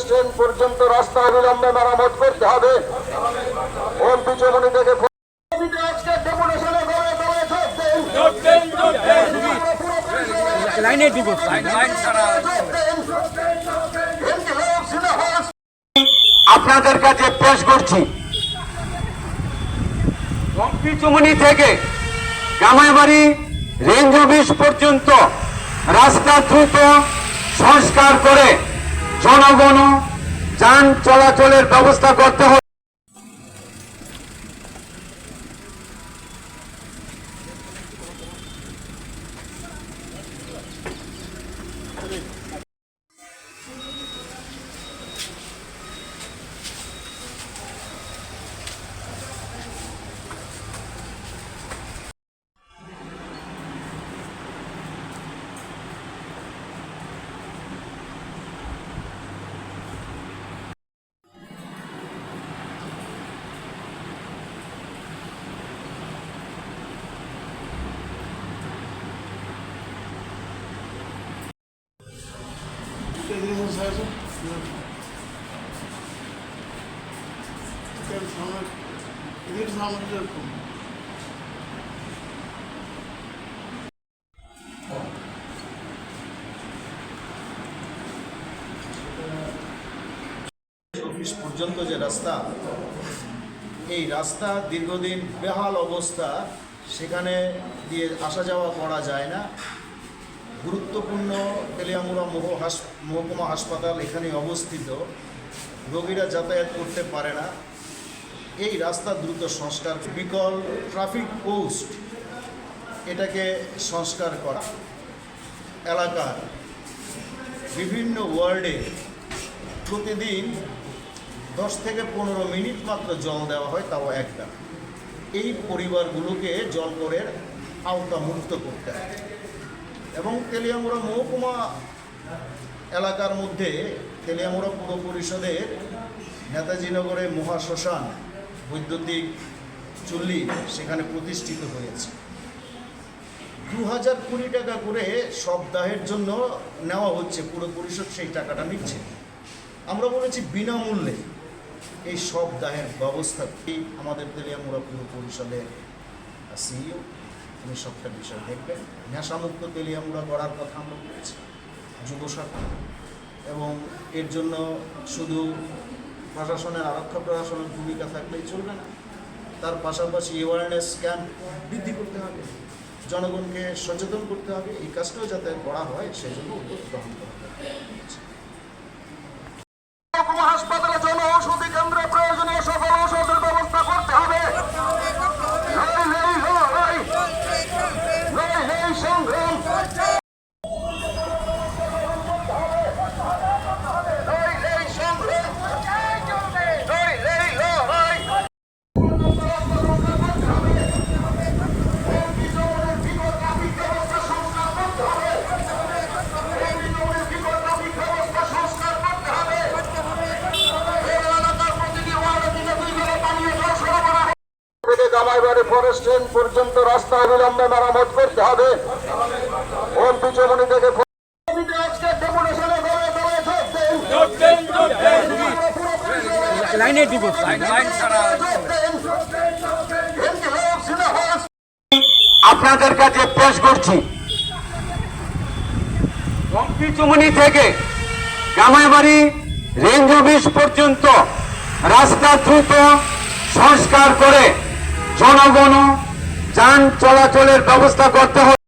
Train পর্যন্ত রাস্তা অবিলম্বে মেরামত করতে হবে এমপি চমনি থেকে। লাইনে দিব আপনাদের কাছে পেশ করছি কম্পি চুমনি থেকে জামাইবাড়ি রেঞ্জ অফিস পর্যন্ত রাস্তা দ্রুত সংস্কার করে জনগণ যান চলাচলের ব্যবস্থা করতে হবে। অফিস পর্যন্ত যে রাস্তা, এই রাস্তা দীর্ঘদিন বেহাল অবস্থা, সেখানে দিয়ে আসা যাওয়া করা যায় না। গুরুত্বপূর্ণ তেলিয়ামুড়া মহ হাস, মহকুমা হাসপাতাল এখানে অবস্থিত। রোগীরা যাতায়াত করতে পারে না। এই রাস্তা দ্রুত সংস্কার, বিকল ট্রাফিক পোস্ট এটাকে সংস্কার করা। এলাকার বিভিন্ন ওয়ার্ডে প্রতিদিন দশ থেকে পনেরো মিনিট মাত্র জল দেওয়া হয়, তাও একটা। এই পরিবারগুলোকে জল করের আওতা মুক্ত করতে হবে এবং তেলিয়ামুড়া মহকুমা এলাকার মধ্যে তেলিয়ামুড়া পুর পরিষদের নেতাজিনগরে মহাশ্মশান বৈদ্যুতিক চুল্লি সেখানে প্রতিষ্ঠিত হয়েছে। দু হাজার কুড়ি টাকা করে সপ্তাহের জন্য নেওয়া হচ্ছে, পুরো পরিষদ সেই টাকাটা নিচ্ছে। আমরা বলেছি বিনামূল্যে এই সব দাহের ব্যবস্থা আমাদের তেলিয়ামুড়া পুরো পরিষদের সিইও উনি সবটা বিষয় দেখবেন। নেশামুক্ত তেলিয়ামুড়া গড়ার কথা আমরা বলেছি, যুব শাখা এবং এর জন্য শুধু প্রশাসনের আরক্ষা প্রশাসনের ভূমিকা থাকলেই চলবে না। তার পাশাপাশি অ্যাওয়ারনেস ক্যাম্প বৃদ্ধি করতে হবে, জনগণকে সচেতন করতে হবে। এই কাজটাও যাতে করা হয়, সেজন্য উদ্যোগ গ্রহণ করা জামাইবাড়ি ফরেস্ট ট্রেন পর্যন্ত রাস্তা অবিলম্বে মেরামত করতে হবে চমনি থেকে। লাইনে দিব আপনাদের কাছে পেশ করছি চুমনি থেকে জামাইবাড়ি রেঞ্জ অফিস পর্যন্ত রাস্তা দ্রুত সংস্কার করে জনগণ যান চলাচলের ব্যবস্থা করতে হবে।